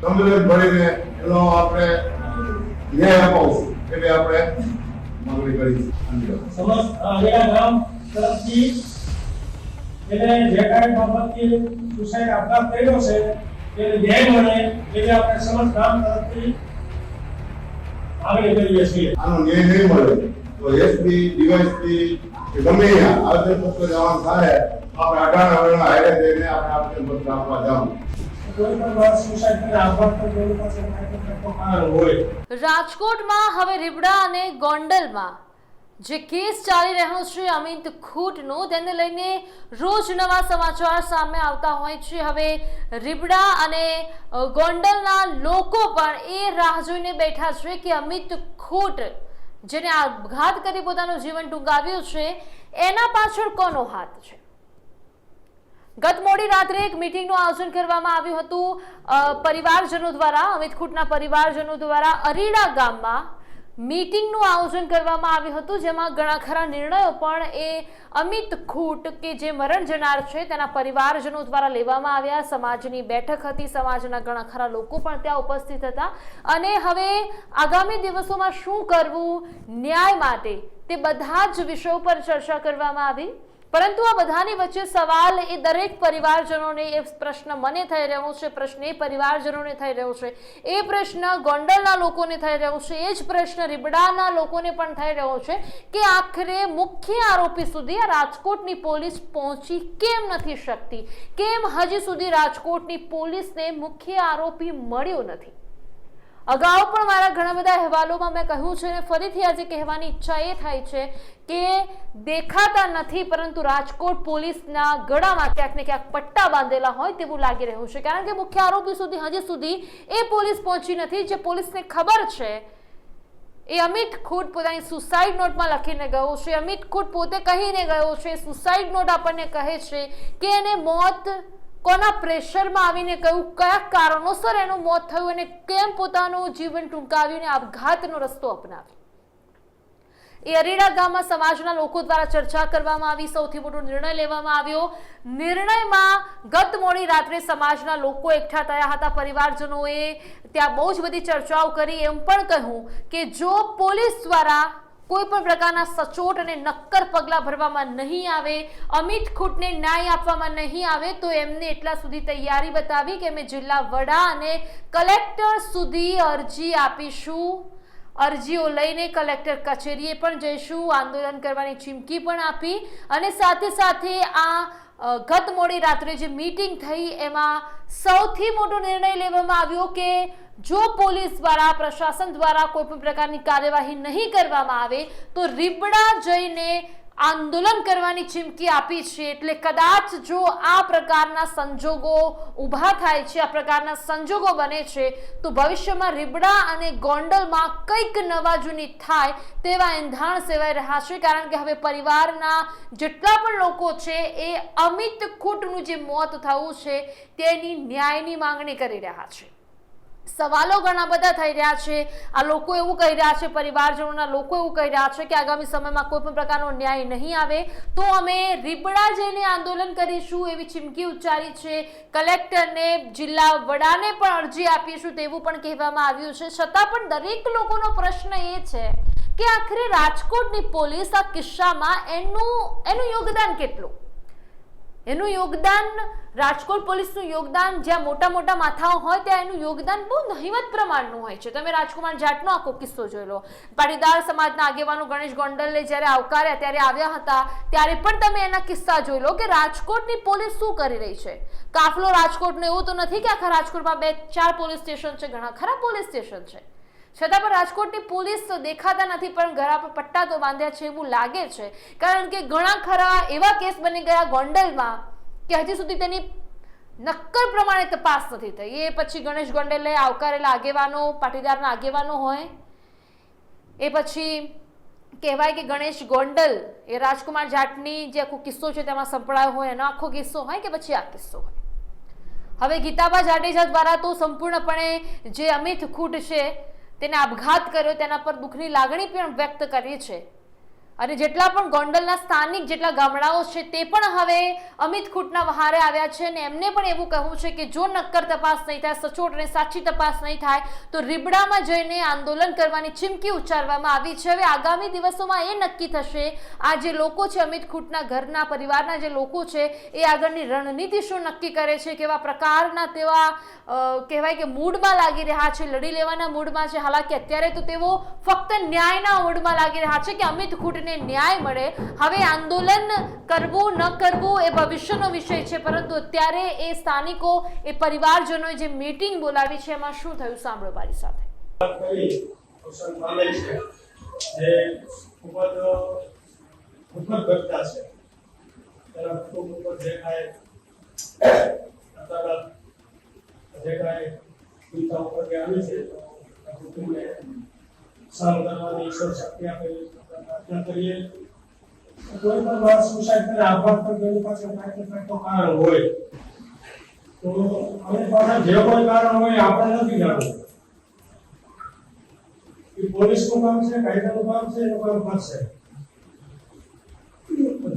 Complete ભરીને એનો આપણે ન્યાય અપાવશું. એટલે આપણે માંગણી કરી સમસ્ત આગેલા ગામ તરફથી એને જે કાંઈ બાબતથી સુસાઇડ આપઘાત કર્યો છે એને ન્યાય મળે એટલે આપણે સમસ્ત ગામ તરફથી આગળ કરીએ છીએ. આનો ન્યાય નહીં મળે તો એસપી ડીવાયસપી કે ગમે આવેદન પત્ર જવાનું થાય આપણે અઢાર વર્ષના હાઈવે જઈને આપણે આપણે પત્ર આપવા જાવ રાજકોટમાં હવે રીબડા અને ગોંડલમાં. જે કેસ ચાલી રહ્યો છે, અમિત ખૂટનો, તેને લઈને રોજ નવા સમાચાર સામે આવતા હોય છે. હવે રીબડા અને ગોંડલના લોકો પણ એ રાહ જોઈને બેઠા છે કે અમિત ખૂટ, જેને આપઘાત કરી પોતાનું જીવન ટૂંકાવ્યું છે, એના પાછળ કોનો હાથ છે? ગત મોડી રાત્રે એક મીટિંગનું આયોજન કરવામાં આવ્યું હતું. પરિવારજનો દ્વારા, અમિત ખૂટના પરિવારજનો દ્વારા અરીડા ગામમાં મીટિંગનું આયોજન કરવામાં આવ્યું હતું, જેમાં ઘણા ખરા નિર્ણયો પણ એ અમિત ખૂટ કે જે મરણ જનાર છે, તેના પરિવારજનો દ્વારા લેવામાં આવ્યા. સમાજની બેઠક હતી, સમાજના ઘણા ખરા લોકો પણ ત્યાં ઉપસ્થિત હતા. અને હવે આગામી દિવસોમાં શું કરવું ન્યાય માટે તે બધા જ વિષયો પર ચર્ચા કરવામાં આવી. પરંતુ આ બધાની વચ્ચે સવાલ એ દરેક પરિવારજનોને એ પ્રશ્ન મને થઈ રહ્યો છે, પ્રશ્ન એ પરિવારજનોને થઈ રહ્યો છે. એ પ્રશ્ન ગોંડલના લોકોને થઈ રહ્યો છે, એ જ પ્રશ્ન રીબડાના લોકોને પણ થઈ રહ્યો છે કે આખરે મુખ્ય આરોપી સુધી આ રાજકોટની પોલીસ પહોંચી કેમ નથી શકતી? કેમ હજી સુધી રાજકોટની પોલીસને મુખ્ય આરોપી મળ્યો નથી? અગાઉ પણ મારા ઘણા બધા અહેવાલોમાં મેં કહ્યું છે અને ફરીથી આજે કહેવાની ઈચ્છા એ થાય છે કે દેખાતા નથી, પરંતુ રાજકોટ પોલીસના ગળામાં ક્યાંક ને ક્યાંક પટ્ટા બાંધેલા હોય તેવું લાગી રહ્યું છે. કારણ કે મુખ્ય આરોપી સુધી, હજી સુધી એ પોલીસ પહોંચી નથી. જે પોલીસને ખબર છે, એ અમિત ખુદ પોતાની સુસાઇડ નોટમાં લખીને ગયો છે. અમિત ખુદ પોતે કહીને ગયો છે, સુસાઇડ નોટ આપણને કહે છે કે એને મોત કોના પ્રેશરમાં આવીને કહ્યું, કયા કારણોસર એનું મોત થયું અને કેમ પોતાનું જીવન ટૂંકાવ્યું અને આપઘાતનો રસ્તો અપનાવ્યો? એ અરીડા ગામમાં સમાજના લોકો દ્વારા ચર્ચા કરવામાં આવી, સૌથી મોટો નિર્ણય લેવામાં આવ્યો. નિર્ણયમાં ગત મોડી રાત્રે સમાજના લોકો એકઠા થયા હતા, પરિવારજનોએ ત્યાં બહુ જ બધી ચર્ચાઓ કરી. એમ પણ કહ્યું કે જો પોલીસ દ્વારા કોઈ પણ પ્રકારના સચોટ અને નક્કર પગલાં ભરવામાં નહીં આવે, અમિત ખૂટને ન્યાય આપવામાં નહીં આવે, તો એમને એટલા સુધી તૈયારી બતાવી કે અમે જિલ્લા વડા અને કલેક્ટર સુધી અરજી આપીશું. અરજીઓ લઈને કલેક્ટર કચેરીએ પણ જઈશું, આંદોલન કરવાની ચીમકી પણ આપી અને સાથે સાથે આ ગત મોડી રાત્રે જે મીટિંગ થઈ, એમાં સૌથી મોટો નિર્ણય લેવામાં આવ્યો કે જો પોલીસ દ્વારા, પ્રશાસન દ્વારા કોઈ પણ પ્રકારની કાર્યવાહી નહીં કરવામાં આવે, તો રીબડા જઈને આંદોલન કરવાની ચીમકી આપી છે. એટલે કદાચ જો આ પ્રકારના સંજોગો ઊભા થાય છે, આ પ્રકારના સંજોગો બને છે, તો ભવિષ્યમાં રીબડા અને ગોંડલમાં કંઈક નવા જૂની થાય તેવા એંધાણ સેવાઈ રહ્યા છે. કારણ કે હવે પરિવારના જેટલા પણ લોકો છે, એ અમિત કૂટનું જે મોત થયું છે, તેની ન્યાયની માંગણી કરી રહ્યા છે. સવાલો ઘણા બધા થઈ રહ્યા છે. આ લોકો એવું કહી રહ્યા છે, પરિવારજનોના લોકો એવું કહી રહ્યા છે કે આગામી સમયમાં કોઈ પણ પ્રકારનો ન્યાય નહીં આવે. તો અમે રીબડા જઈને આંદોલન કરીશું એવી ચીમકી ઉચ્ચારી છે. કલેક્ટરને, જિલ્લા વડાને પણ અરજી આપીશું તેવું પણ કહેવામાં આવ્યું છે. છતાં પણ દરેક લોકોનો પ્રશ્ન એ છે કે આખરે રાજકોટની પોલીસ આ કિસ્સામાં એનું એનું યોગદાન કેટલું? એનું યોગદાન રાજકોટ પોલીસનું યોગદાન, જ્યાં મોટા મોટા માથાઓ હોય ત્યાં એનું યોગદાન બહુ નહિવત પ્રમાણનું હોય છે. તમે રાજકુમાર જાટનો આખો કિસ્સો જોઈ લો. પાટીદાર સમાજના આગેવાનો ગણેશ ગોંડલને જ્યારે આવકાર્યા, ત્યારે આવ્યા હતા, ત્યારે પણ તમે એના કિસ્સા જોઈ લો કે રાજકોટની પોલીસ શું કરી રહી છે? કાફલો રાજકોટનો એવું તો નથી કે આખા રાજકોટમાં બે ચાર પોલીસ સ્ટેશન છે, ઘણા ખરા પોલીસ સ્ટેશન છે. છતાં પણ રાજકોટની પોલીસ તો દેખાતા નથી, પણ ઘરા પર પટ્ટા તો બાંધ્યા છે એવું લાગે છે. કારણ કે ઘણા ખરા એવા કેસ બની ગયા ગોંડલમાં કે હજી સુધી તેની નક્કર પ્રમાણે તપાસ નથી થઈ. એ પછી ગણેશ ગોંડલે આવકારેલા આગેવાનો, પાટીદારના આગેવાનો હોય, એ પછી કહેવાય કે ગણેશ ગોંડલ એ રાજકુમાર જાટની જે આખો કિસ્સો છે તેમાં સંપળાયો હોય, એનો આખો કિસ્સો હોય કે પછી આ કિસ્સો હોય? હવે ગીતાબા જાડેજા દ્વારા તો સંપૂર્ણપણે જે અમિત ખૂટ છે તેને આપઘાત કર્યો, તેના પર દુઃખની લાગણી પણ વ્યક્ત કરી છે. અને જેટલા પણ ગોંડલના સ્થાનિક જેટલા ગામડાઓ છે, તે પણ હવે અમિત ખૂટના વહારે આવ્યા છે અને એમને પણ એવું કહેવું છે કે જો નક્કર તપાસ નહીં થાય, સચોટ અને સાચી તપાસ નહીં થાય, તો રીબડામાં જઈને આંદોલન કરવાની ચીમકી ઉચ્ચારવામાં આવી છે. હવે આગામી દિવસોમાં એ નક્કી થશે, આ જે લોકો છે અમિત ખૂટના ઘરના પરિવારના જે લોકો છે, એ આગળની રણનીતિ શું નક્કી કરે છે, કેવા પ્રકારના તેવા કહેવાય કે મૂડમાં લાગી રહ્યા છે, લડી લેવાના મૂડમાં છે. હાલાકી અત્યારે તો તેઓ ફક્ત ન્યાયના મૂડમાં લાગી રહ્યા છે કે અમિત ખૂટને ન્યાય મળે. હવે આંદોલન કરવું ન કરવું એ ભવિષ્યનો વિષય છે, પરંતુ અત્યારે એ સ્થાનિકો, એ પરિવારજનોએ જે મીટિંગ બોલાવી છે, એમાં શું થયું સાંભળો મારી સાથે. ઉપર જે કાંઈ અચાનક જે કાંઈ ચિંતા ઉપરથી આવી છે કુટુંબને પ્રાર્થના કરીએ. કોઈ પણ તો કારણ હોય. તો અમે પાસે જે કોઈ કારણ હોય, આપણે નથી જાણવું. એ પોલીસનું કામ છે કાયદાનું કામ છે એનું કામ કરશે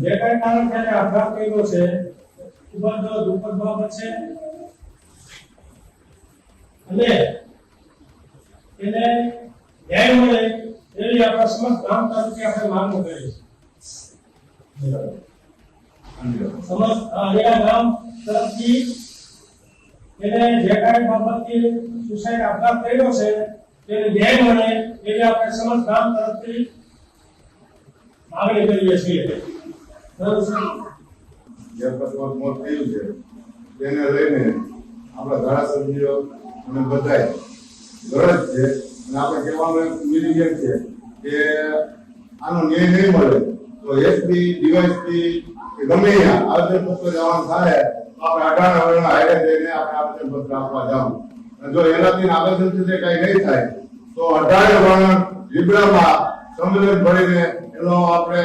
જે કાંઈ કારણ છે આઘાત કર્યો છે, ખૂબ જ દુઃખદ બાબત છે. અને એને ન્યાય મળે એવી આપણા સમસ્ત ગામ તરીકે આપણે માંગ કરી તરફથી એને માગણી કરીએ છીએ. જે અકસ્માત મોત થયું છે, તેને લઈને આપણા ધારાસભ્યો અને બધાય ગરજ છે. અને આપણે કહેવાનું એક છે કે આનો ન્યાય નહીં મળે તો એસપી ડીવાયસપી કે ગમે આવેદન પત્ર જવાનું થાય, તો આપણે અઢાર હવેના હાઈડે જઈને આપણે આવેદન પત્ર આપવા જવું અને જો એનાથી આગળ જે કાંઈ નહીં થાય, તો અઢારે વર્ણ લીબડામાં સંમેલન ભરીને એનો આપણે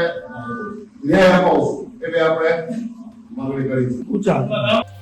ન્યાય અપાવશું. એટલે આપણે માંગણી કરી છે